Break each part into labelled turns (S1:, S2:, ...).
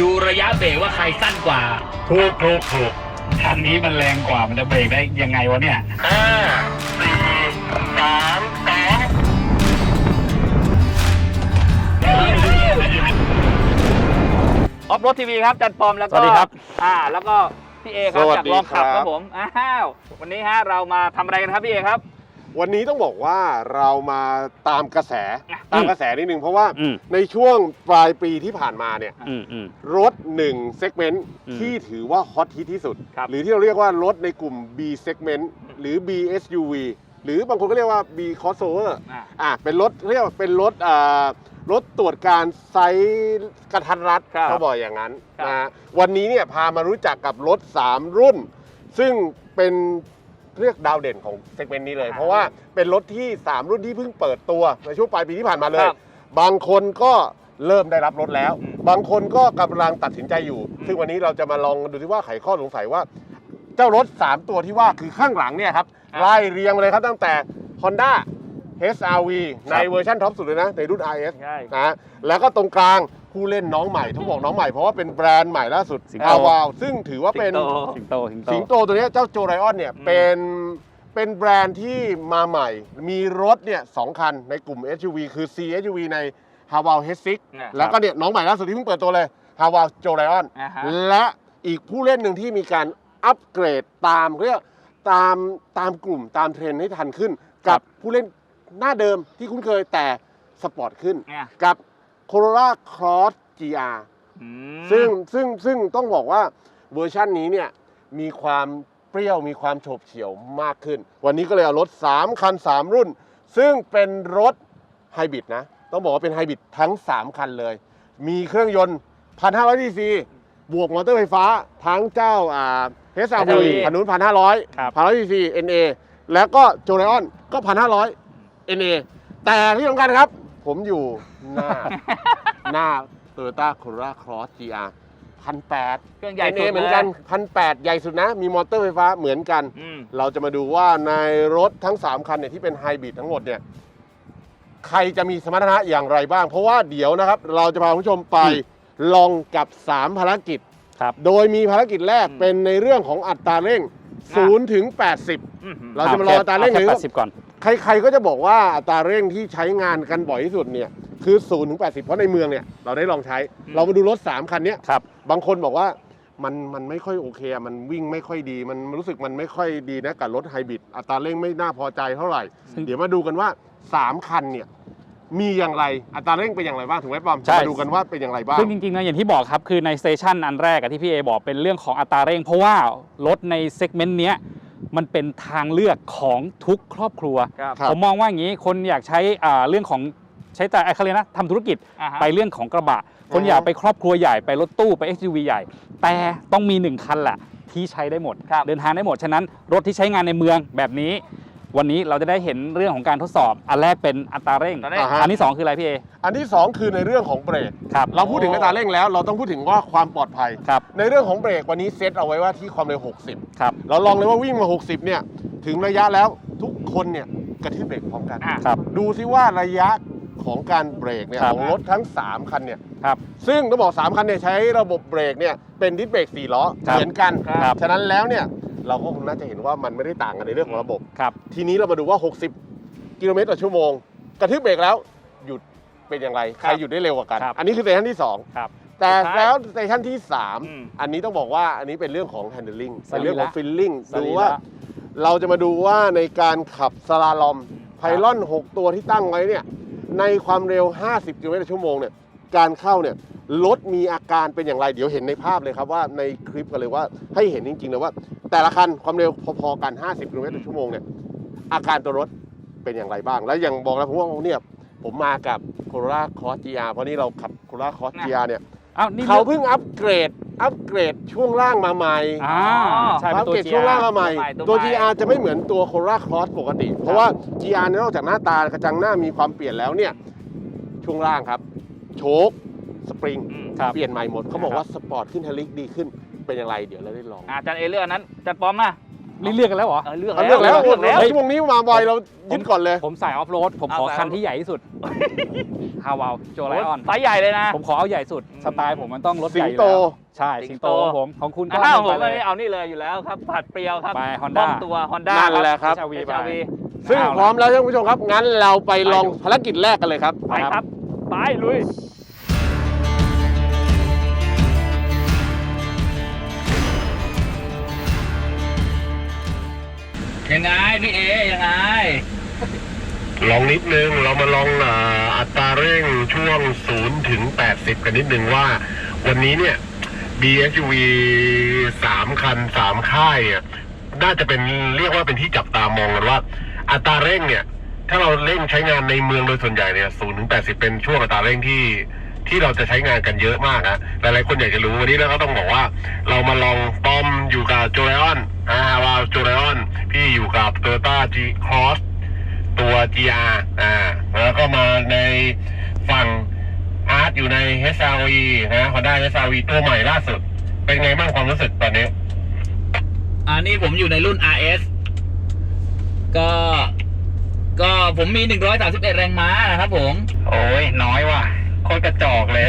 S1: ดูระยะเบรกว่าใครสั้นกว่า
S2: ถูกถูกถูกคันนี้มันแรงกว่ามันจะเบรกได้ยังไงวะเนี่ย
S1: ห้าสี่สามสองออฟรถทีวีครับจันปอมแล้วก็
S2: สวัสดีครับ
S1: อ่า แล้วก็ พี่เอครับ
S3: สวัส
S1: จาก
S3: ดี
S1: ลองขับ
S3: ครับ
S1: ครับผมอ้าววันนี้ฮะเรามาทำอะไรกันครับพี่เอครับ
S3: วันนี้ต้องบอกว่าเรามาตามกระแส
S1: อะ
S3: ตามกระแสนิดนึงเพราะว่า
S2: อืม
S3: ในช่วงปลายปีที่ผ่านมาเนี่ย
S2: อืมอืม
S3: รถ1 segment
S2: อืม
S3: ที่ถือว่าฮอตฮิตที่สุด
S1: ครับ
S3: หรือที่เราเรียกว่ารถในกลุ่ม B segment หรือ B SUV หรือบางคนก็เรียกว่า B crossover
S1: อ่า
S3: อะเป็นรถเรียกว่าเป็นรถอ่า รถตรวจการไซส์กระทันรัด
S1: ครับ
S3: เขาบอกอย่างนั้น
S1: ครับ
S3: นะฮะวันนี้เนี่ยพามารู้จักกับรถ 3 รุ่น ซึ่งเป็นเรียกดาวเด่นของเซกเมนต์นี้เลยเพราะว่าเป็นรถที่ 3 รุ่นที่เพิ่งเปิดตัวในช่วงปลายปีที่ผ่านมาเลย
S1: ครับ
S3: บางคนก็เริ่มได้รับรถแล้ว
S1: อืม
S3: บางคนก็กำลังตัดสินใจอยู่
S1: อืม
S3: ซึ่งวันนี้เราจะมาลองดูที่ว่าไขข้อสงสัยว่า เจ้ารถ 3 ตัวที่ว่าคือข้างหลังเนี่ยครับไล่เรียงมาเลยครับตั้งแต่ Honda HRV ในเวอร์ชันท็อปสุดเลยนะ ในรุ่น RS
S1: ใช่
S3: นะแล้วก็ตรงกลางผู้เล่นน้องใหม่ต้องบอกน้องใหม่เพราะว่าเป็นแบรนด์ใหม่ล่าสุด
S2: สิงโต
S3: อาวาวซึ่งถือว่าเป็น
S1: สิงโต
S2: สิงโต สิงโต
S3: สิงโตตัวเนี้ยเจ้าโจไรออนเนี่ย
S1: อืม
S3: เป็นเป็นแบรนด์ที่มาใหม่ มีรถเนี่ยสองคันในกลุ่ม SUV คือ C SUV ใน h a w a l H6
S1: อ่า
S3: แล้วก็เนี่ยน้องใหม่ล่าสุดที่เพิ่งเปิดตัวเลย h a w a l โจไรออน
S1: อ่าฮะ
S3: และอีกผู้เล่นหนึ่งที่มีการอัปเกรดตามเรียกตามตามกลุ่มตามเทรนด์ให้ทันขึ้น กับผู้เล่น หน้าเดิมที่คุ้นเคยแต่สปอร์ตขึ้น
S1: อะ
S3: กับ Corolla Cross GR
S1: อืม
S3: ซึ่งซึ่งซึ่งต้องบอกว่าเวอร์ชันนี้เนี่ยมีความเปรี้ยวมีความโฉบเฉี่ยวมากขึ้น วันนี้ก็เลยเอารถ 3 คัน 3 รุ่น ซึ่งเป็นรถไฮบริดนะ ต้องบอกว่าเป็นไฮบริดทั้ง 3 คันเลย มีเครื่องยนต์ 1,500ดีซีบวกมอเตอร์ไฟฟ้าทั้งเจ้าอ่า HRV
S1: HRV
S3: คันนู้น1,500
S2: ครับ
S3: 1,500ดีซี NA แล้วก็โจไ i ออนก็ 1,500 NA แต่ที่สำคัญครับ ผมอยู่หน้า หน้า Toyota Corolla Cross GR พันแปด
S1: เครื่องใหญ่
S3: เอ
S1: สุด
S3: เหมือนกันพันแปดใหญ่สุดนะ มีมอเตอร์ไฟฟ้าเหมือนกัน
S1: อืม
S3: เราจะมาดูว่าในรถทั้ง 3 คันเนี่ยที่เป็นไฮบริดทั้งหมดเนี่ย ใครจะมีสมรรถนะอย่างไรบ้าง เพราะว่าเดี๋ยวนะครับ เราจะพาคุณผู้ชมไปลองกับ 3 ภารกิจ
S2: ครับ
S3: โดยมีภารกิจแรก
S1: อืม
S3: เป็นในเรื่องของอัตราเร่ง
S1: อะ
S3: 0ถึง 80
S1: อืม
S3: เราจะมาลองอัตราเร่ง
S2: แค่
S3: หรือ
S2: แปดสิบก่อน
S3: ใครๆก็จะบอกว่าอัตราเร่งที่ใช้งานกันบ่อยที่สุดเนี่ยคือ0ถึง80เพราะในเมืองเนี่ยเราได้ลองใช้ เรามาดูรถ 3 คันเนี้ย
S2: ครับ
S3: บางคนบอกว่ามันมันไม่ค่อยโอเคอะมันวิ่งไม่ค่อยดี มันรู้สึกมันไม่ค่อยดีนะกับรถไฮบริดอัตราเร่งไม่น่าพอใจเท่าไหร่
S2: ซึ่ง
S3: เดี๋ยวมาดูกันว่า 3 คันเนี่ยมีอย่างไรอัตราเร่งเป็นอย่างไรบ้างถูกไหมปอม
S2: ใช่
S3: จะมาดูกันว่าเป็นอย่างไรบ้าง
S2: ซึ่งจริงๆนะอย่างที่บอกครับคือในสเตชันอันแรกอะที่พี่เอบอกเป็นเรื่องของอัตราเร่ง เพราะว่ารถในเซกเมนต์เนี้ย มันเป็นทางเลือกของทุกครอบครัว
S1: ครับ
S3: ครับ
S2: ผมมองว่าอย่างนี้คนอยากใช้อ่าเรื่องของใช้แต่ไอ้เขาเรียกนะทำธุรกิจ
S1: อ่าฮะ
S2: ไปเรื่องของกระบะ คน
S3: อ่า
S2: อยากไปครอบครัวใหญ่ไปรถตู้ไป SUV ใหญ่ แต่ต้องมีหนึ่งคันแหละที่ใช้ได้หมด
S1: ครับ
S2: เดินทางได้หมด ฉะนั้นรถที่ใช้งานในเมืองแบบนี้ วันนี้เราจะได้เห็นเรื่องของการทดสอบ อันแรกเป็นอัตราเร่ง
S1: อัตราเร่ง
S3: อ่าฮะ
S2: อันที่สองคืออะไรพี่เอ
S3: อันที่ 2 คือในเรื่องของเบรก
S2: ครับ
S3: เราพูดถึงอัตราเร่งแล้วเราต้องพูดถึงว่าความปลอดภัย
S2: ครับ
S3: ในเรื่องของเบรกวันนี้เซตเอาไว้ว่าที่ความเร็ว60
S2: ครับ
S3: เราลองเลยว่าวิ่งมา 60 เนี่ย ถึงระยะแล้วทุกคนเนี่ยกระทืบเบรกพร้อมกัน
S1: อะ
S2: ครับ
S3: ดูซิว่าระยะของการเบรกเนี่ย
S2: ครับ
S3: ของรถทั้ง 3 คันเนี่ย
S2: ครับ
S3: ซึ่งต้องบอก 3 คันเนี่ยใช้ระบบเบรกเนี่ยเป็นดิสเบรก4ล้อ
S2: ครับ
S3: เหมือนกัน
S2: ครับ
S3: ฉะนั้นแล้วเนี่ย เราก็คงน่าจะเห็นว่ามันไม่ได้ต่างกันในเรื่องของระบบ
S2: ครับ
S3: ทีนี้เรามาดูว่า 60 กิโลเมตรต่อชั่วโมง กระทืบเบรกแล้วหยุดเป็นอย่างไร ใครหยุดได้เร็วกว่ากัน
S2: ครับ
S3: อันนี้คือสเตชันที่ 2
S2: ครับ
S3: แต่
S1: สุดท้าย
S3: แล้วสเตชันที่
S1: อืม
S3: 3 อันนี้ต้องบอกว่าอันนี้เป็นเรื่องของ handling
S2: สรีระ
S3: เป็นเรื่องของ feeling
S2: สรีระ
S3: ดูว่าเราจะมาดูว่าในการขับสลาลอมไพลอน 6 ตัวที่ตั้งไว้เนี่ยในความเร็ว 50 กิโลเมตรต่อชั่วโมงเนี่ยการเข้าเนี่ยรถมีอาการเป็นอย่างไร เดี๋ยวเห็นในภาพเลยครับว่าในคลิปกันเลยว่าให้เห็นจริงๆเลยว่า แต่ละคันความเร็วพอๆกัน 50กิโลเมตรต่อชั่วโมงเนี่ยอาการตัวรถเป็นอย่างไรบ้าง แล้วอย่างบอกแล้วผมว่าเนี่ยผมมากับ Corolla Cross GR เพราะนี่เราขับ Corolla Cross
S1: นะ
S3: GR เนี่ย
S2: อ้าวนี่
S3: เขาเพิ่งอัปเกรดอัปเกรดช่วงล่างมาใหม่
S2: อ่าใช่เป็น
S3: อัป
S2: ตัว
S3: เกรด
S2: GR
S3: ช่วงล่างมาใหม่
S1: ตัวใหม่
S3: ตัว
S1: ตัวใหม่
S3: GR จะไม่เหมือนตัว Corolla Cross ปกติ เพราะว่า GR เนี่ยนอกจากหน้าตากระจังหน้ามีความเปลี่ยนแล้วเนี่ยช่วงล่างครับ โชคสปริง
S1: อืม
S2: ครับ
S3: เปลี่ยนใหม่หมดเขาบอกว่าสปอร์ตขึ้นทลิกดีขึ้น เป็นอย่างไรเดี๋ยวเราได้ลอง
S1: อาจารย์เอเลือกอันนั้นจัดปอมมา
S2: นี่เลือกกันแล้วเหรอ
S1: เออเลือก
S3: เอาเลือกแล้ว
S1: เลือกแล้ว
S3: ชั่วโมงนี้มาบ่อยเรายึดก่อนเลย
S2: ผมใส่ออฟโรดผมขอ
S1: เอาใส่
S2: คันที่ใหญ่ที่สุดฮาวาวโจไลออน
S1: ไซส์ใหญ่เลยนะ
S2: ผมขอเอาใหญ่สุดสไตล์ผมมันต้องรถ
S3: สิ
S2: ใหญ่
S3: ง
S2: อยู่
S3: โต
S2: แล้วใช่
S1: สิ
S2: สิ
S1: ง
S2: ง
S1: โต
S2: โตของผมของคุณก็
S1: อ้าวผ
S2: ไป
S1: ม
S2: เล
S1: ไม่
S2: ย
S1: ได้เอานี่เลยอยู่แล้วครับผัดเปรี้ยวครับ
S2: ไป
S1: บ้
S2: Honda
S1: องตัว Honda
S3: นั่นแหละครับ
S2: HRV ไป
S1: HRV
S3: ซึ่ง
S2: เอาละ
S3: พร้อมแล้วท่านผู้ชมครับ งั้นเราไปลองภารกิจแรกกันเลยครับ
S1: ไปครับ ไปลุย ยังไงพี่เอยังไง
S3: ลองนิดนึง เรามาลองอ่าอัตราเร่งช่วง 0 ถึง 80 กันนิดนึงว่า วันนี้เนี่ย BSUV 3คัน3ค่ายอะน่าจะเป็นเรียกว่าเป็นที่จับตามองกันว่า อัตราเร่งเนี่ย ถ้าเราเร่งใช้งานในเมืองโดยส่วนใหญ่เนี่ย 0 ถึง 80 เป็นช่วงอัตราเร่งที่ที่เราจะใช้งานกันเยอะมากนะหลายๆคนอยากจะรู้วันนี้เราก็ต้องบอกว่า เรามาลองปอมอยู่กับโจไลออน อ่าว่าโจไลออนพี่อยู่กับ Toyota G Cross ตัว GR อ่าแล้วก็มาในฝั่งอาร์ตอยู่ใน HRV นะ Honda HRV ตัวใหม่ล่าสุด เป็นไงบ้างความรู้สึกตอนนี้
S1: อันนี้ผมอยู่ในรุ่น RS ก็ ก็ผมมี 131 แรงม้านะครับผม
S2: โอ้ยน้อยว่ะ โคตรกระจอกเลย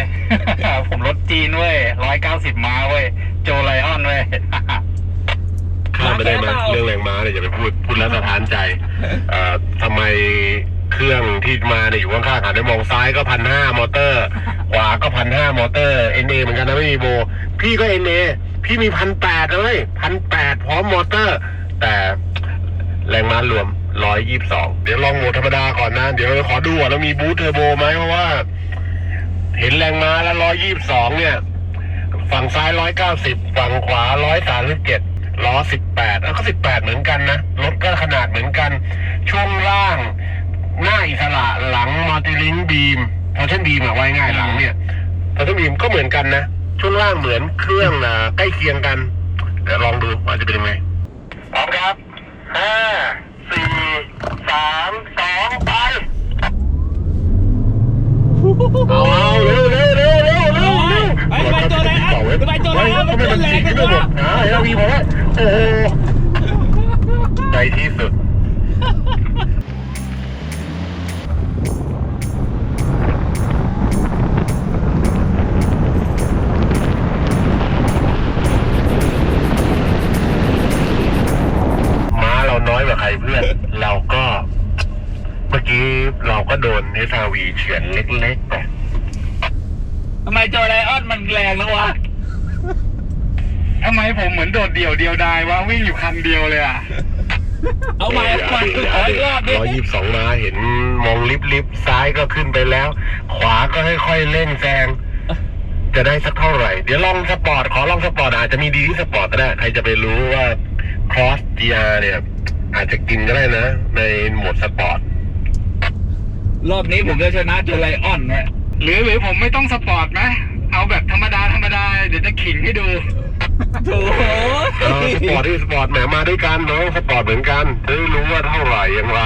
S2: ผมรถจีนเว้ยร้อยเก้าสิบม้าเว้ย โจไลออนเว้ย
S3: ข้ามไปได้ไหม
S1: มาแก้เปล่า
S3: เรื่องแรงม้าเนี่ยอย่าไปพูดพูดแล้วสะท้านใจเอ่อทำไมเครื่องที่มาเนี่ยอยู่ข้างๆหันไปมองซ้ายก็พันห้ามอเตอร์ ขวาก็พันห้ามอเตอร์เอ็นเอเหมือนกันนะไม่มีโบ พี่ก็เอ็นเอพี่มีพันแปดเลยพันแปดพร้อมมอเตอร์ แต่แรงม้ารวมร้อยยี่สิบสองเดี๋ยวลองโหมดธรรมดาก่อนนะ เดี๋ยวขอดูว่าแล้วมีบูทเทอร์โบไหมเพราะว่า เห็นแรงม้าแล้วร้อยยี่สิบสองเนี่ย ฝั่งซ้ายร้อยเก้าสิบฝั่งขวาร้อยสามสิบเจ็ด ล้อสิบแปดแล้วก็สิบแปดเหมือนกันนะ รถก็ขนาดเหมือนกัน ช่วงล่าง หน้าอิสระหลังมัลติลิงบีมพอเช่นบีมอะไว้ง่ายหลังเนี่ยพอเช่นบีมก็เหมือนกันนะ ช่วงล่างเหมือนเครื่องนะใกล้เคียงกัน เดี๋ยวลองดูว่าจะเป็นยังไงพร้อมครับห้าสี่สามสองไปเอาเอาเร็วเร็วเร็วเร็วเร็วเร็ว
S1: ไปไปตัวไหนอะไปตัวไหนอะ
S3: มัน
S1: มัน
S3: ฉีก
S1: แรงจั
S3: ขึ้น
S1: ง
S3: ไปหม
S1: วะ
S3: ดหาเอวีบอกว่าโอ้โหในที่สุดม้าเราน้อยกว่าใครเพื่อน เราก็ เมื่อกี้เราก็โดนเอสาวีเฉือนเล็ก ไป
S1: ทำไมโจไลออนมันแรงแล้ววะ
S2: ทำไมผมเหมือนโดดเดี่ยวเดียวดายวะวิ่งอยู่คันเดียวเลยอะ
S1: เอาใหม่เอาใหม่ขออีกรอบดิ
S3: ร้อยยี่สิบสองมาเห็นมองลิฟต์ลิฟต์ซ้ายก็ขึ้นไปแล้ว ขวาก็ค่อยๆเร่งแซงจะได้สักเท่าไหร่ เดี๋ยวลองสปอร์ตขอลองสปอร์ตอาจจะมีดีที่สปอร์ตก็ได้ใครจะไปรู้ว่า Cross GR เนี่ย อาจจะกินก็ได้นะ ในโหมดสปอร์ต
S1: รอบนี้ผมจะชนะโจไลออนนะ
S2: หรือหรือผมไม่ต้องสปอร์ตไหมเอาแบบธรรมดาธรรมดาเดี๋ยวจะขิงให้ดู
S1: โถ่
S3: เออสปอร์ตที่สปอร์ตแหมมาด้วยกันน้องสปอร์ตเหมือนกันจะได้รู้ว่าเท่าไหร่อย่างไร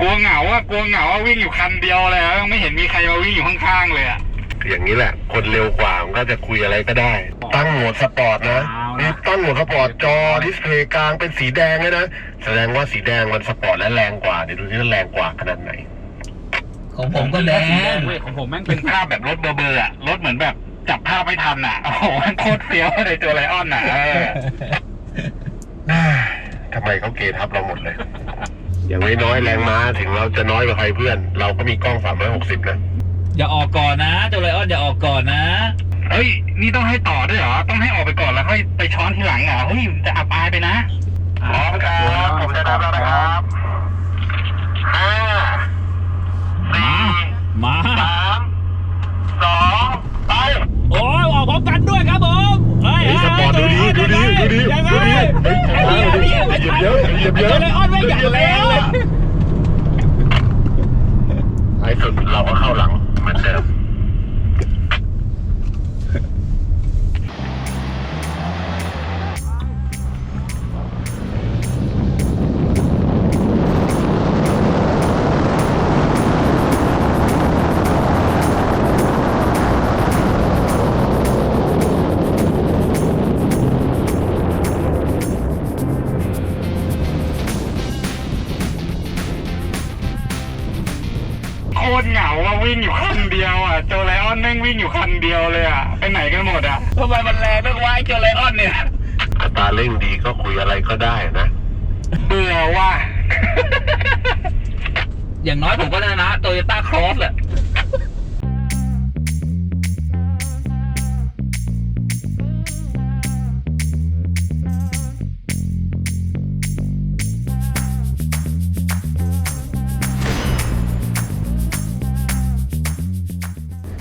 S2: กลัวเหงาอะกลัวเหงาอะวิ่งอยู่คันเดียวเลยอะยังไม่เห็นมีใครมาวิ่งอยู่ข้างๆเลยอะ
S3: อย่างนี้แหละ คนเร็วกว่ามันก็จะคุยอะไรก็ได้ ตั้งโหมดสปอร์ตนะ
S1: เอานะ
S3: นี่ตั้งโหมดสปอร์ตจอดิสเพลย์กลางเป็นสีแดงเลยนะ แสดงว่าสีแดงมันสปอร์ตและแรงกว่าเดี๋ยวดูที่ว่าแรงกว่าขนาดไหน
S1: ของผมก็แดง
S2: เว้ยของผมแม่งเป็นภาพแบบรถเบอร์เบอร์อะรถเหมือนแบบจับภาพไม่ทันอะโอ้โหมันโคตรเฟี้ยวเลยตัวไลออนอะเออ
S3: ทำไมเขาเกทับเราหมดเลย อย่างน้อยๆแรงม้าถึงเราจะน้อยกว่าใครเพื่อน เราก็มีกล้อง360นะ
S1: อย่าออกก่อนนะโจไลออนอย่าออกก่อนนะ
S2: เฮ้ย นี่ต้องให้ต่อด้วยเหรอ ต้องให้ออกไปก่อนแล้วค่อยไปช้อนทีหลังเหรอเฮ้ยจะอับอายไปนะ
S3: พร้อมครับผมจะนับแล้วนะครับห้า
S1: มามา
S3: สามสองไป
S1: โอ้ยออกพร้อมกันด้วยครับผมเฮ้ย
S3: เฮ้ยสปอร์ตดูดีดูดีดูดี
S1: ยังไง
S3: ดูดีเฮ้ย
S1: ไอ้เหี้ยไอ้เหี้ย
S3: เหยียบเยอะเหยียบเยอะ
S1: โจไลออนไม่อยากแล้วอะ
S3: ท้ายสุดเราก็เข้าหลังเหมือนเดิม
S4: ตรเหงาอะวิ่งอยู่คันเดียวอะโจไลออนแม่งวิ่งอยู่คันเดียวเลยอะไปไหนกันหมดอะ
S1: ทำไมมันแรงนักวะไอ้เจอไลออนเนี่ย
S3: อัตราเร่งดีก็คุยอะไรก็ได้นะ
S4: เบื่อว่ะ
S1: อย่างน้อยผมก็ชนะโตโยต้าครอสแหละ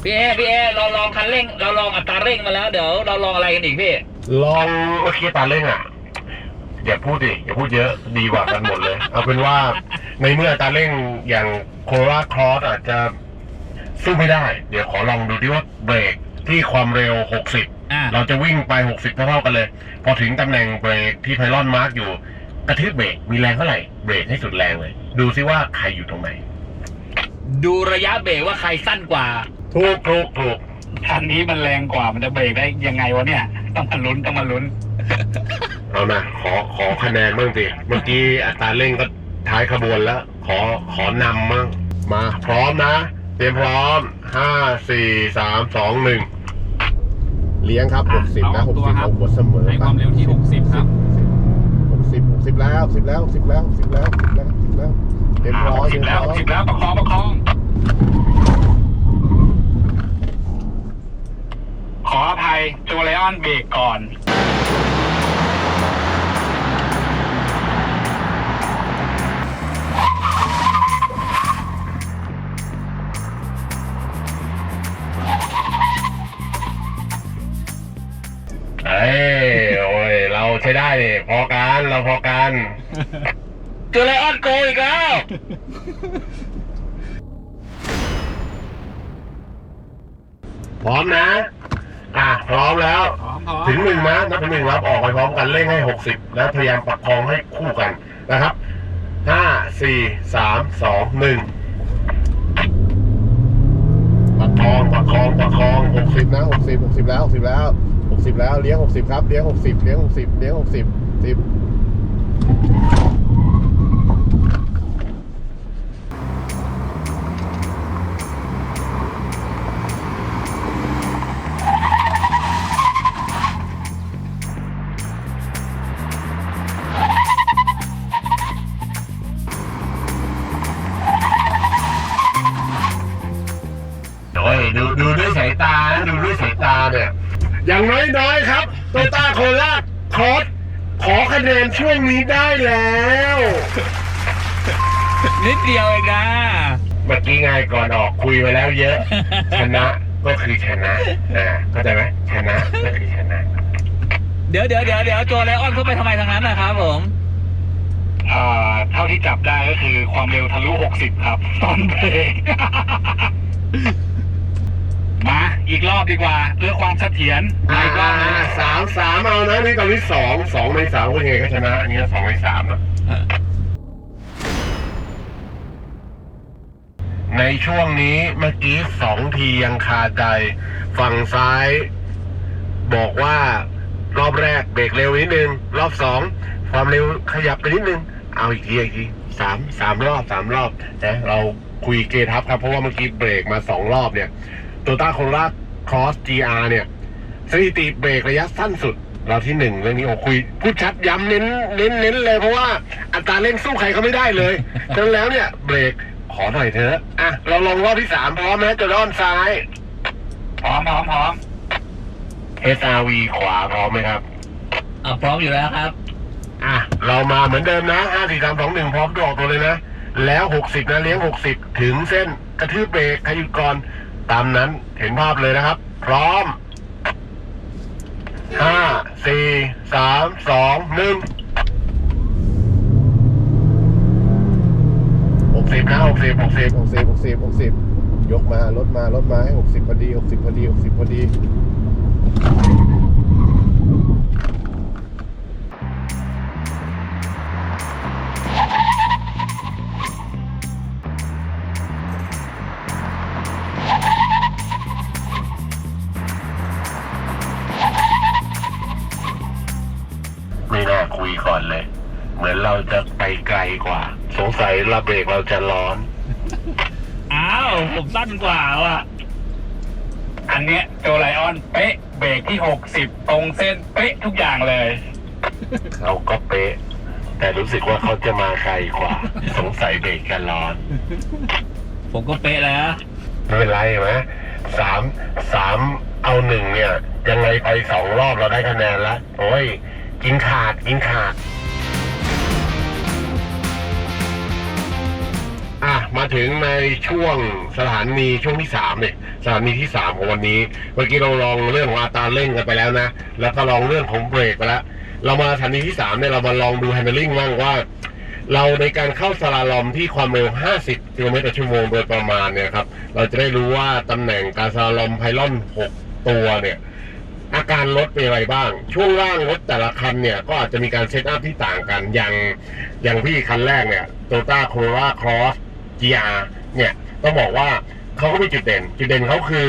S1: พี่เอพี่เอเราลองคันเร่ง เราลองอัตราเร่งมาแล้ว เดี๋ยวเราลองอะไรกันอีกพี่
S3: ลองเมื่อกี้ตาเร่งอะอย่าพูดดิอย่าพูดเยอะดีกว่ากันหมดเลย เอาเป็นว่าในเมื่อตาเร่งอย่างโคราครอสอาจจะสู้ไม่ได้ เดี๋ยวขอลองดูดิว่าเบรกที่ความเร็ว 60
S1: อ่า
S3: เราจะวิ่งไป 60 เท่าๆกันเลย พอถึงตำแหน่งเบรกที่ไพลอนมาร์กอยู่ กระทืบเบรกมีแรงเท่าไหร่เบรกให้สุดแรงเลย ดูซิว่าใครอยู่ตรงไหน
S1: ดูระยะเบรกว่าใครสั้นกว่า
S3: ถูกถูกถูก
S4: คันนี้มันแรงกว่ามันจะเบรกได้ยังไงวะเนี่ย ต้องมาลุ้นต้องมาลุ้น
S3: เอานะขอขอคะแนนบ้างสิเมื่อกี้อัตราเร่งก็ท้ายขบวนแล้ว ขอขอนำมั่งมาพร้อมนะ เตรียมพร้อมห้าสี่สามสองหนึ่งเลี้ยงครับหกสิบนะหกสิบเอาหัวเสมอ
S2: ให้ความเร็วที่ 60 ครับ
S3: หกสิบหกสิบแล้วสิบแล้วสิบแล้วสิบแล้วสิบแล้วสิบแล้วเตรียมพร้อม
S4: สิ
S3: เตรี
S4: บ
S3: ยม
S4: แล้ว
S3: พร้อม
S4: สิบแล้วประคองประคอง ขออภัยโจไลออนเบรกก่อน
S3: เอ้ยโอ้ยเราใช้ได้นี่พอกันเราพอกัน
S1: เจอไลออนโกอีกแล้ว
S3: พร้อมนะอะ พร้อมแล้ว
S2: พร้อมพร้อม
S3: ถึงหนึ่งนะนับถึงหนึ่งรับออกไปพร้อมกันเร่งให้หกสิบแล้วพยายามประคองให้คู่กันนะครับห้าสี่สามสองหนึ่งประคองประคองประคองหกสิบนะหกสิบหกสิบแล้วหกสิบแล้วหกสิบแล้วเลี้ยงหกสิบครับเลี้ยงหกสิบเลี้ยงหกสิบเลี้ยงหกสิบสิบ นนช่วงนี้ได้แล้ว
S1: นิดเดียวเองนะ
S3: เมื่อกี้ไงก่อนออกคุยไปแล้วเยอะ ชนะก็คือชนะอ่าเข้าใจไหมชนะก็คือชนะ
S1: เดี๋ยวเดี๋ยวเดี๋ยวเดี๋ยวโจไลออนเข้าไปทำไมทางนั้นนะครับผม
S4: อ่าเท่าที่จับได้ก็คือความเร็วทะลุ 60 ครับ ตอนเบรกมา อีกรอบดีกว่า เพื่อความเสถียรมาอีกรอบหนึง
S3: สามสามเอานะนี่ตอนนี้สองสองในสามก็ยังไงก็ชนะอันนี้สองในสามนะในช่วงนี้เมื่อกี้สองทียังคาใจ ฝั่งซ้าย บอกว่ารอบแรกเบรกเร็วนิดนึง รอบสองความเร็วขยับไปนิดนึง เอาอีกทีอีกทีสามสามรอบสามรอบนะเราคุยเกทับครับ เพราะว่าเมื่อกี้เบรกมาสองรอบเนี่ย โตต้าโคราช ครอส GR เนี่ยสถิติเบรกระยะสั้นสุด เราที่หนึ่งเรื่องนี้โอ้คุยพูดชัดย้ำเน้นเน้นเน้นเลยเพราะว่าอัตราเร่งสู้ใครเขาไม่ได้เลยฉะนั้นแล้วเนี่ยเบรกขอหน่อยเถอะอะเราลองรอบที่สามพร้อมไหมจะด้อนซ้าย
S4: พร้อมพร้อมพร้อม
S3: SRV ขวาพร้อมไหมครับ
S1: อะพร้อมอยู่แล้วครับ
S3: อะ เรามาเหมือนเดิมนะห้าสี่สามสองหนึ่งพร้อมตัวออกตัวเลยนะ แล้วหกสิบนะเลี้ยงหกสิบถึงเส้นกระทืบเบรกใครหยุดก่อน ตามนั้นเห็นภาพเลยนะครับ พร้อมห้าสี่สามสองหนึ่งหกสิบนะหกสิบหกสิบหกสิบหกสิบหกสิบยกมาลดมาลดมาให้หกสิบพอดีหกสิบพอดีหกสิบพอดี สงสัยระเบรกเราจะร้อน
S1: อ้าอ้าว ผมสั้นกว่าว่ะ
S2: อันเนี้ยโจไลออนเป๊ะ เบรกที่60ตรงเส้นเป๊ะทุกอย่างเลย
S3: เขาก็เป๊ะ แต่รู้สึกว่าเขาจะมาไกลกว่า สงสัยเบรกกันร้อน
S1: ผมก็เป๊ะแล้ว
S3: ไม่เป็นไรไหมสามสามเอาหนึ่งเนี่ย ยังไงไปสองรอบเราได้คะแนนละโอ้ย กินขาดกินขาด มาถึงในช่วงสถานีช่วงที่สามเนี่ยสถานีที่สามของวันนี้ เมื่อกี้เราลองเรื่องของอัตราเร่งกันไปแล้วนะ แล้วก็ลองเรื่องของเบรกไปแล้ว เรามาสถานีที่สามเนี่ยเรามาลองดู handling บ้างว่า เราในการเข้าสลาลอมที่ความเร็ว 50กิโลเมตรต่อชั่วโมงโดยประมาณเนี่ยครับ เราจะได้รู้ว่าตำแหน่งการสลาลอมไพลอน 6 ตัวเนี่ยอาการรถเป็นอะไรบ้าง ช่วงล่างรถแต่ละคันเนี่ย ก็อาจจะมีการเซตอัพที่ต่างกัน อย่างอย่างพี่คันแรกเนี่ย Toyota Corolla Cross GR เนี่ยต้องบอกว่าเขาก็มีจุดเด่น จุดเด่นเขาคือ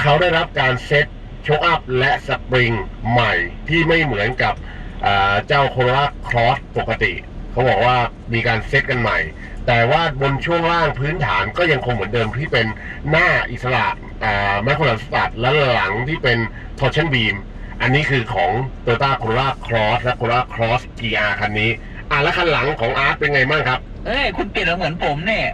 S3: เขาได้รับการเซตโชคอัพและสปริงใหม่ที่ไม่เหมือนกับเจ้า Corolla Cross ปกติ เขาบอกว่ามีการเซตกันใหม่ แต่ว่าบนช่วงล่างพื้นฐานก็ยังคงเหมือนเดิมที่เป็นหน้าอิสระแมคโครลัสตัดและหลังที่เป็น torsion beam อันนี้คือของ Toyota Corolla Cross และ Corolla Cross GR คันนี้ อะแล้วคันหลังของ Art เป็นไงบ้างครับ
S1: เอ้ยคุณเปลี่ยนมาเหมือนผมเนี่ย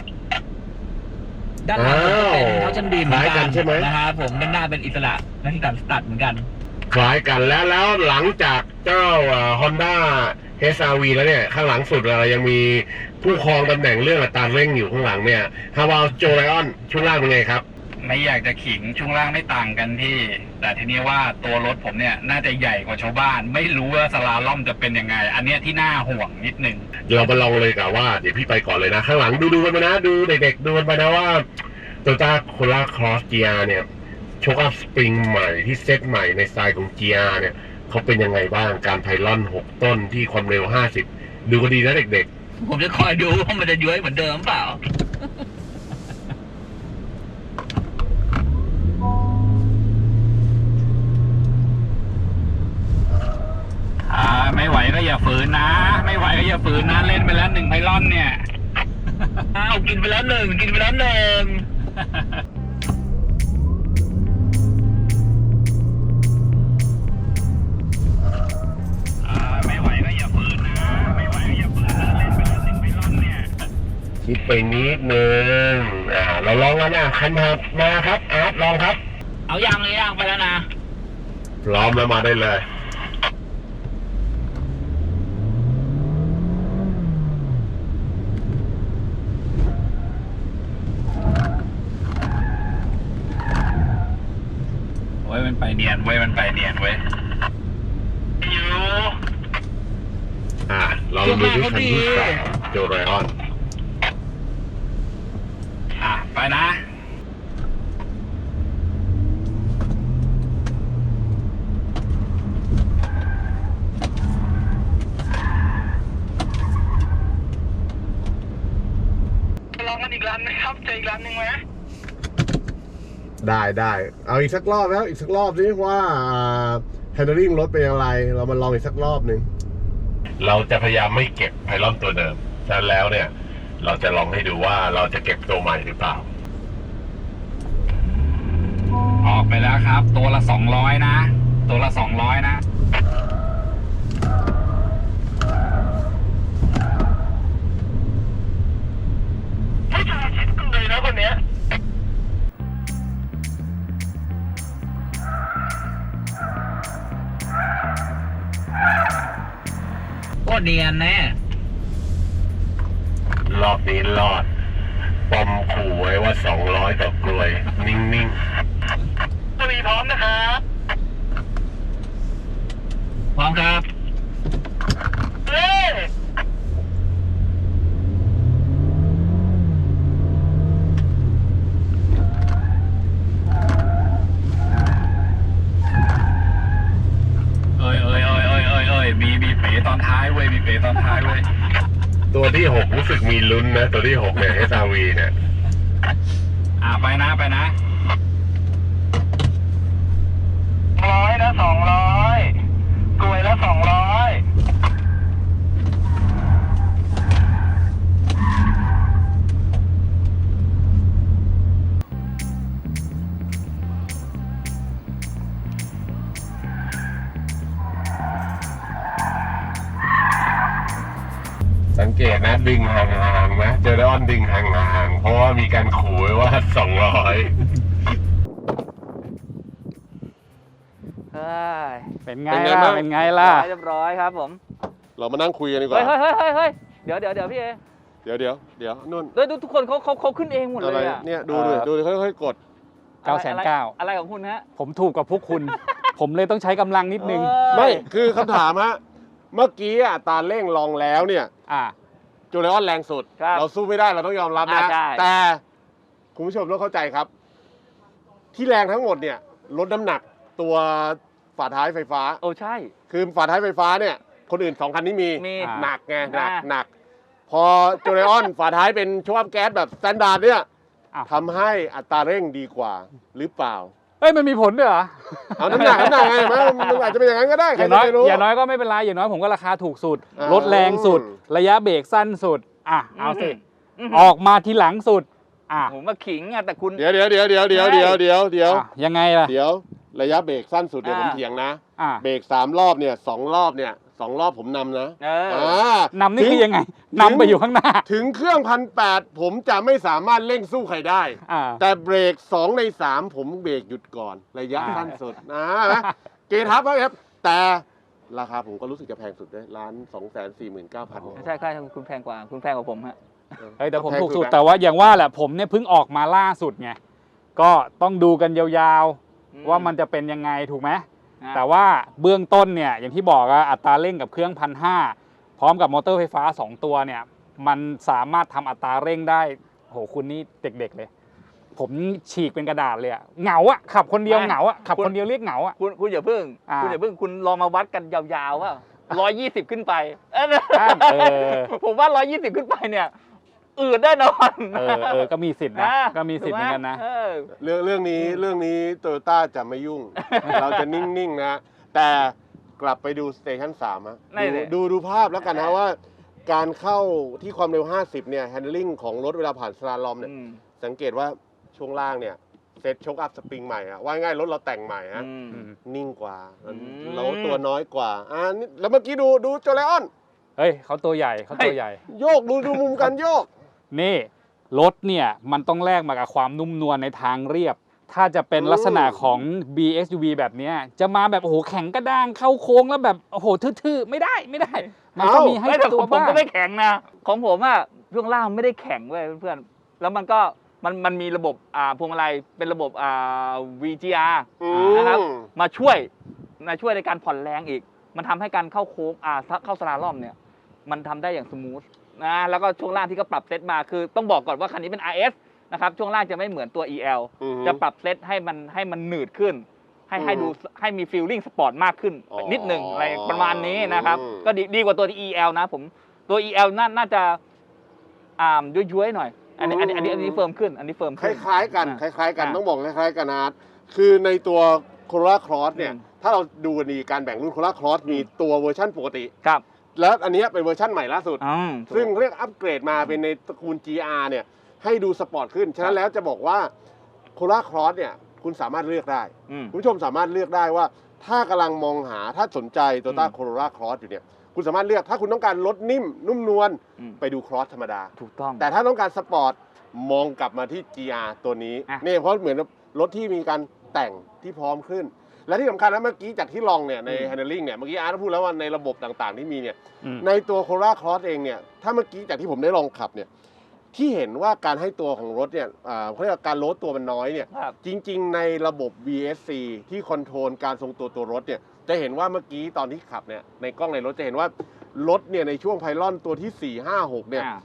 S1: ด้านหลังผมก็เป็น
S3: อ้าว
S1: เท้าชันบีมเหมือน
S3: คล้ายกั
S1: กัน
S3: นใช่ไหม
S1: นะครับผมด้านหน้าเป็นอิสระนั่นที่ตัดสตัดเหมือนกัน
S3: คล้ายกันแล้วแล้วหลังจากเจ้าฮอนด้า HRV แล้วเนี่ย ข้างหลังสุดเรายังมีผู้ครองตำแหน่งเรื่องอัตราเร่งอยู่ข้างหลังเนี่ยฮาวาโจไลออนช่วงล่างเป็นไงครับ
S2: ไม่อยากจะขิงช่วงล่างไม่ต่างกันที่ แต่ทีนี้ว่าตัวรถผมเนี่ยน่าจะใหญ่กว่าชาวบ้าน ไม่รู้ว่าสลาล่อมจะเป็นยังไง อันเนี้ยที่น่าห่วงนิดนึง
S3: เรามาลองเลยกับว่าเดี๋ยวพี่ไปก่อนเลยนะ ข้างหลังดูดูกันไปนะ ดูเด็กๆดูกันไปนะว่าโตโยต้าโคล่าครอส GR เนี่ยโชคอัพสปริงใหม่ที่เซตใหม่ในสไตล์ของ GR เนี่ยเขาเป็นยังไงบ้างการไพลอน 6 ต้นที่ความเร็ว 50 ดูกันดีนะเด็ก
S1: ผมจะคอยดูว่ามันจะย้วยเหมือนเดิมเปล่า
S2: อ่าไม่ไหวก็อย่าฝืนนะ ไม่ไหวก็อย่าฝืนนะ เล่นไปแล้วหนึ่งไพลอนเนี่ย
S1: อ้าวกินไปแล้วหนึ่งกินไปแล้วหนึ่ง
S2: อ่าไม่ไหวก็อย่าฝืนนะไม่ไหวก็อย่าฝืนนะเล่นไปแล้วหนึ่งไพลอนเนี่ย
S3: ๆคิดไปนิดนึงอ่าเราลองกันนะคันมามาครับอาร์ตลองครับ
S1: เอายางเลยยางไปแล้วนะ
S3: พร้อมแล้วมาได้เลย
S2: เว้ยมันไปเนียนเว้ยมันไปเนียนเว้ยอยู่
S3: อ่าเราดูที่คันที่สองโจไลออน
S2: อะไปนะลองกันอีกรันนะครับเจออีกรันหนึ่งไหม
S3: ได้ได้เอาอีกสักรอบแล้วอีกสักรอบสิว่าแฮนด์ลิ่งรถเป็นอย่างไร เรามาลองอีกสักรอบหนึ่งเราจะพยายามไม่เก็บไพลอนตัวเดิมฉะนั้นแล้วเนี่ย เราจะลองให้ดูว่าเราจะเก็บตัวใหม่หรือเปล่า
S2: ออกไปแล้วครับ ตัวละสองร้อยนะ ตัวละสองร้อยนะ
S3: เนีย
S1: นแน่
S3: รอบนี้รอดปอมขู่ไว้ว่า200ต่อกลวย นิ่ง
S2: จะมีพร้อมนะครับ
S1: พร้อมครับ
S2: เฮ้ย เอ้ยเอ้ยเอ้ยเอ้ยเอ้ยเอ้ยมีมีเป๋ตอนท้ายเว้ย มีเป๋ตอนท้ายเว้ย
S3: ๆ ตัวที่6รู้สึกมีลุ้นนะ ตัวที่6เนี่ย SRV เนี่ย
S2: อะไปนะไปนะร้อยละสองร้อยกลวยละสองร้อย
S3: งเกตนะดึงห่างๆไหมเจอไดออนดึงห่างๆเพราะว่ามีการขู่ไว้ว่า200
S1: เฮ้ย
S2: เป็นไง
S3: เป็นไง
S2: ล่ะ
S3: บ้าง
S2: เป็นไงล่ะ
S1: เรียบร้อยครับผม
S3: เรามานั่งคุยกันดีก
S1: เฮ้
S3: ว่า
S1: ยเฮ้ยเฮ้ยเฮ้ยเดี๋ยวเดี๋ยวเดี๋ยวพี่เอ
S3: เดี๋ยวเดี๋ยวเดี๋ยวนุ่น
S1: เฮ้ยดูทุกคนเขาเขาเขาขึ้นเองหมด
S3: อะ
S1: เล
S3: ไร
S1: ยอะ
S3: เนี่ยดูดิ
S2: เอ่อ
S3: ดูดิค่อยๆกด
S2: เก้าแสนเก้า
S1: อะไรของคุณฮะ
S2: ผมถูกกับพวกคุณ ผมเลยต้องใช้กำลังนิดนึง
S1: เอ้ย
S3: ไม่คือคำถามฮะเมื่อกี้อะตาเร่งลองแล้วเนี่ย
S2: อ่า
S3: จูเลออนแรงสุด
S1: ครับ
S3: เราสู้ไม่ได้เราต้องยอมรับนะ
S1: อ่าใช่
S3: แต่คุณผู้ชมต้องเข้าใจครับ ที่แรงทั้งหมดเนี่ยลดน้ำหนักตัวฝาท้ายไฟฟ้า
S1: โอ้ใช่
S3: คือฝาท้ายไฟฟ้าเนี่ย คนอื่นสองคันนี้มี
S1: มี
S2: อ่า
S3: หนักไงหนัก
S1: อ่า
S3: หนัก พอจูเลออน ฝาท้ายเป็นโชว์อัพแก๊สแบบสแตนดาร์ดเนี่ย
S2: อ้าว
S3: ทำให้อัตราเร่งดีกว่าหรือเปล่า
S2: เอ้ยมันมีผลด้วยเหรอ
S3: เอาน้ำหนักน้ำหนักไงมันมันอาจจะเป็นอย่างนั้นก็ได้
S2: อ
S3: ใคร
S2: ย่าง
S3: จะ
S2: น้อย
S3: ไปรู้
S2: อย่างน้อยก็ไม่เป็นไรอย่างน้อยผมก็ราคาถูกสุด
S3: อ่า
S2: ลดแรงสุด ระยะเบรกสั้นสุด อะเอาสิ
S1: ม
S2: ออกมาทีหลังสุด อะ
S1: ผมมาขิงอะแต่คุณ
S3: เดี๋ยวเดี๋ยวเดี๋ยวเดี๋ยวเดี๋ยวเดี๋ยวเดี๋ยวเดี๋ยว
S2: อะยังไงล่ะ
S3: เดี๋ยวระยะเบรกสั้นสุดเนี่ย
S1: อ่า
S3: ผมเถียงนะ
S2: อะ
S3: เบรกสามรอบเนี่ยสองรอบเนี่ย สองรอบผมนำนะ
S1: เออ
S3: อ่านำ
S2: นี่
S3: ถึ
S2: คือยังไงนำไปอยู่ข้างหน้า
S3: ถึงเครื่องพันแปดผมจะไม่สามารถเร่งสู้ใครได้
S2: อ่า
S3: แต่เบรกสองในสามผมเบรกหยุดก่อน ระยะ
S2: อ่า
S3: สั้นสุดนะเกทับครับ แต่ราคาผมก็รู้สึกจะแพงสุดด้วยล้านสองแสนสี่หมื่นเก้าพัน
S1: ใช่ใช่คุณแพงกว่า คุณแพงกว่าผมฮะ
S2: เฮ้ยแต่ผมถูกสุดแต่ว่าอย่างว่าแหละผมเนี่ยเพิ่งออกมาล่าสุดไงก็ต้องดูกันยาว
S1: อืม
S2: ๆว่ามันจะเป็นยังไงถูกไหม
S1: อะ
S2: แต่ว่าเบื้องต้นเนี่ยอย่างที่บอกอะอัตราเร่งกับเครื่องพันห้าพร้อมกับมอเตอร์ไฟฟ้า 2 ตัวเนี่ยมันสามารถทำอัตราเร่งได้โหคุณนี่เด็กๆเลย ผมฉีกเป็นกระดาษเลยอะเหงาอะขับคนเดียว
S1: ไม่
S2: เหงาอะขับ
S1: คุณ
S2: คนเดียวเรียกเหงาอะ
S1: คุณคุณอย่าเพิ่ง
S2: อ่า
S1: คุณอย่าเพิ่งคุณลองมาวัดกันยาวๆว่าร้อยยี่สิบขึ้นไปเออ
S2: เออ
S1: ผมว่าร้อยยี่สิบขึ้นไปเนี่ย อืดแน่นอน
S2: เออเออก็มีสิทธิ์นะ
S1: นะ
S2: ก็มีสิทธิ์เหมือนกันนะ
S1: ถูไหมเออ
S3: เรื่องเรื่องนี้เรื่องนี้โตโยต้าจะไม่ยุ่ง เราจะนิ่งๆนะ แต่กลับไปดูสเตชันสามอะ
S1: นั่น
S3: ดู
S1: สิ
S3: ดูดูภาพแล้วกันนะว่า การเข้าที่ความเร็ว 50 เนี่ยแฮนดิ้งของรถเวลาผ่านสลาลอมเนี่ย
S1: อืม
S3: สังเกตว่าช่วงล่างเนี่ย เซ็ตชกอัพสปริงใหม่อะว่าง่ายรถเราแต่งใหม่ฮะ
S1: อืม
S2: อืม
S3: นิ่งกว่า
S1: อืม
S3: เราตัวน้อยกว่าอ่านี่แล้วเมื่อกี้ดูดูโจเลออน
S2: เฮ้ยเขาตัวใหญ่เขาตัวใหญ่
S3: โยกดูดูมุมการโยก
S2: นี่รถเนี่ยมันต้องแลกมากับความนุ่มนวลในทางเรียบ ถ้าจะเป็น
S3: อืม
S2: ลักษณะของ BSUV แบบเนี้ยจะมาแบบโอ้โหแข็งกระด้างเข้าโค้งแล้วแบบโอ้โหทื่อๆไม่ได้ไม่ได้ มันต้องมีให้
S1: ไม่แต่
S2: ตั
S1: ข
S2: ว
S1: องผม
S2: บ้าง
S1: ก็ไม่แข็งนะ ของผมอะช่วงล่างไม่ได้แข็งเว้ยเพื่อนๆแล้วมันก็มันมันมีระบบอ่าพวงมาลัยเป็นระบบอ่า VGR
S3: อืม
S1: นะครับ มาช่วยมาช่วยในการผ่อนแรงอีก มันทำให้การเข้าโค้งอ่าเข้าสลาล่อมเนี่ย มันทำได้อย่างสมูท นะแล้วก็ช่วงล่างที่ก็ปรับเซตมาคือต้องบอกก่อนว่าคันนี้เป็น RS นะครับช่วงล่างจะไม่เหมือนตัว EL
S3: อืม
S1: จะปรับเซตให้มันให้มันหนืดขึ้น ให้
S3: อืม
S1: ให้ดูให้มีฟีลลิ่งสปอร์ตมากขึ้น
S3: อ๋อ
S1: นิดหนึ่งอะไรประมาณนี้นะครับ
S3: อืม
S1: ก็ดีดีกว่าตัว EL นะผมตัว EL น่าน่าจะอ่ามย้วยๆหน่อยอันนี้อันนี้อันนี้อันนี้เฟิร์มขึ้นอันนี้เฟิร์ม
S3: ค
S1: ขึ้น
S3: ล้ายๆกันค
S1: อะ
S3: ล้าย ๆ กัน
S1: อะ
S3: ต้องบอกคล้ายๆกันนะคือในตัวโค r ร l าครอสเนี่ย
S1: อืม
S3: ถ้าเราดูกันดีการแบ่งรุ่นโค r ร l าครอสมีตัวเวอร์ชั่นปกติ
S1: ครับ
S3: แล้วอันเนี้ยเป็นเวอร์ชั่นใหม่ล่าสุด
S1: อืม
S3: ซึ่งเรียกอัปเกรดมาเป็นในตระกูล GR เนี่ยให้ดูสปอร์ตขึ้น ฉะนั้นแล้วจะบอกว่าโค r ร l าครอสเนี่ยคุณสามารถเลือกได้
S1: อืม
S3: คุณผู้ชมสามารถเลือกได้ว่า ถ้ากำลังมองหาถ้าสนใจโตต้า
S1: อืม
S3: โค r ร l าครอสอยู่เนี่ยคุณสามารถเลือกถ้าคุณต้องการรถนิ่ม นุ่มนวล
S1: อืม
S3: ไปดูครอสธรรมดา
S1: ถูกต้อง
S3: แต่ถ้าต้องการสปอร์ตมองกลับมาที่ GR ตัวนี้
S1: อะ
S3: นี่เพราะเหมือนรถที่มีการแต่งที่พร้อมขึ้น และที่สำคัญนะเมื่อกี้จากที่ลองเนี่ยใน handling เนี่ยเมื่อกี้อาร์ตพูดแล้วว่าในระบบต่างๆ ที่มีเนี่ย
S2: อืม
S3: ในตัวโค r ร l าครอสเองเนี่ยถ้าเมื่อกี้จากที่ผมได้ลองขับเนี่ยที่เห็นว่าการให้ตัวของรถเนี่ยอ่าเขาเรียกว่าการโลดตัวมันน้อยเนี่ย
S1: ครับ
S3: จริง ๆ ในระบบ VSC ที่คอนโทรลการทรงตัวตัวรถเนี่ย จะเห็นว่าเมื่อกี้ตอนที่ขับเนี่ยในกล้องในรถจะเห็นว่ารถเนี่ยในช่วงไพลอนตัวที่ 4 5 6เนี่ย
S1: อ่า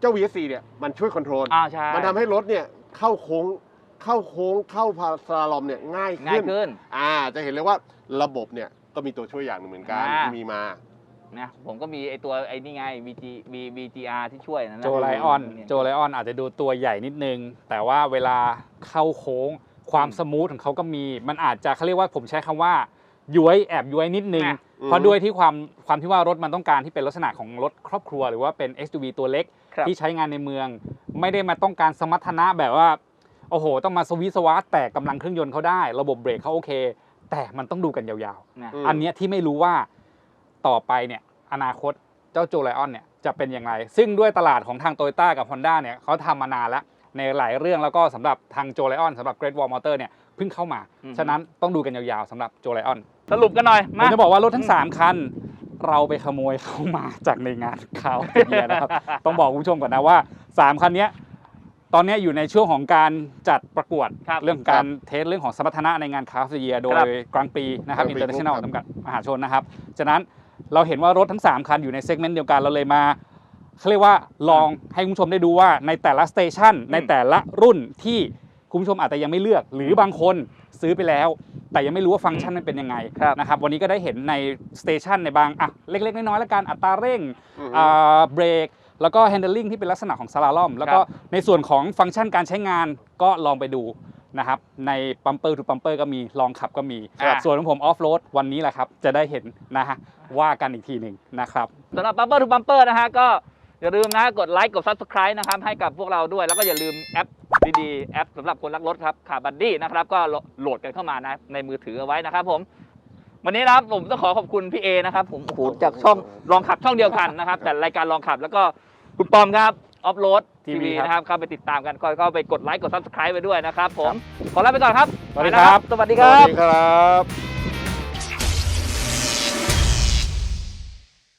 S3: เจ้า VSC เนี่ยมันช่วยคอนโทรล
S1: อ่าใช่
S3: มันทำให้รถเนี่ยเข้าโค้ง เข้าโค้งเข้าพาสลาลอมเนี่ยง่าย
S1: ง่าย
S3: ขึ้น
S1: ขึ้น
S3: อ่าจะเห็นเลยว่าระบบเนี่ยก็มีตัวช่วยอย่างหนึ่งเหมือนกัน
S1: อ่า
S3: ที่มีมา
S1: นะผมก็มีไอตัวไอ้นี่ไง VG V VGR ที่ช่วยนะนะ
S2: โจไลออน
S1: เย
S2: โจไลออนอาจจะดูตัวใหญ่นิดนึง แต่ว่าเวลาเข้าโค้งความ
S1: อืม
S2: สมูทของเขาก็มี มันอาจจะเขาเรียกว่าผมใช้คำว่าย้วยแอบย้วยนิดนึง
S1: อะ
S2: เพราะด้วยที่ความความที่ว่ารถมันต้องการที่เป็นลักษณะของรถครอบครัว หรือว่าเป็น SUV ตัวเล็ก
S1: ครับ
S2: ที่ใช้งานในเมือง ไม่ได้มาต้องการสมรรถนะแบบว่า โอ้โห ต้องมาสวิสวาร์แต่กำลังเครื่องยนต์เขาได้ ระบบเบรกเขาโอเค แต่มันต้องดูกันยาว
S1: นะ
S3: อืม
S2: ๆอันเนี้ยที่ไม่รู้ว่าต่อไปเนี่ยอนาคตเจ้าโจไลออนเนี่ยจะเป็นอย่างไร ซึ่งด้วยตลาดของทาง t o y ต้ากับ Honda เนี่ยเขาทำมานานแล้ว ในหลายเรื่องแล้วก็สำหรับทางโจไลออนสำหรับ Great Wall Motor เนี่ยเพิ่งเข้ามา
S1: อืม
S2: ฉะนั้นต้องดูกันยาวๆสำหรับโจไลออน
S1: สรุปกันหน่อย
S2: ผม
S1: มา
S2: จะบอกว่ารถทั้ง 3 คันเราไปขโมยเข้ามาจากในงานคาวเนียนะครับ ต้องบอกคุณผู้ชมก่อนนะว่า 3 คันเนี้ย ตอนเนี้ยอยู่ในช่วงของการจัดประกวด
S1: ครับ
S2: เรื่องของการเทสเรื่องของสมรรถนะในงานคาฟ์เยียโด
S1: ครั
S2: ย
S1: บ
S2: กลางปีนะครับ
S3: กลางปี
S2: International
S3: ครับ
S2: จำกัดมหาชนนะครับฉะนั้นเราเห็นว่ารถทั้ง 3 คันอยู่ในเซกเมนต์เดียวกันเราเลยมาเขาเรียกว่าลองให้คุณผู้ชมได้ดูว่าในแต่ละสเตชันในแต่ละรุ่นที่คุณผู้ชมอาจจะยังไม่เลือก หรือบางคนซื้อไปแล้ว แต่ยังไม่รู้ว่าฟังก์ชันมันเป็นยังไง
S1: ครับ
S2: นะครับวันนี้ก็ได้เห็นในสเตชันในบางอะเล็กๆน้อยๆแล้วกันอัตราเร่ง
S3: อืม
S2: อ่าเบรก แล้วก็ handling ที่เป็นลักษณะของสลาลอม แล้วก็ในส่วนของฟังก์ชันการใช้งานก็ลองไปดูนะครับ ในปั๊มเปอร์ทูปั๊มเปอร์ก็มีลองขับก็มี
S1: ครับ
S2: ส่วนของผมออฟโรดวันนี้แหละครับ จะได้เห็นนะฮะว่ากันอีกทีหนึ่งนะครับ
S1: สำหรับบัมเปอร์ทูบัมเปอร์นะฮะก็อย่าลืมนะกดไลค์กด Subscribe นะครับให้กับพวกเราด้วย แล้วก็อย่าลืมแอปดีๆ แอปสำหรับคนรักรถครับขาบัดดี้นะครับ ก็โหลดกันเข้ามานะในมือถือเอาไว้นะครับผม วันนี้นะครับผมต้องขอขอบคุณพี่เอนะครับผมโอ้โหจากช่องลองขับช่องเดียวกันนะครับ แต่รายการลองขับแล้วก็ คุณปอมครับออฟโรดทีวี
S2: TV ครับ
S1: นะครับเข้าไปติดตามกันก็ก็ไปกดไลค์กด Subscribe ไปด้วยนะครับผมขอลาไปก่อนครับ
S2: สวัสดีครับ
S1: ไปแล้วสวัสดี
S3: ส
S1: ค
S3: วั
S1: รั
S3: ส
S1: บ
S3: ดีครับ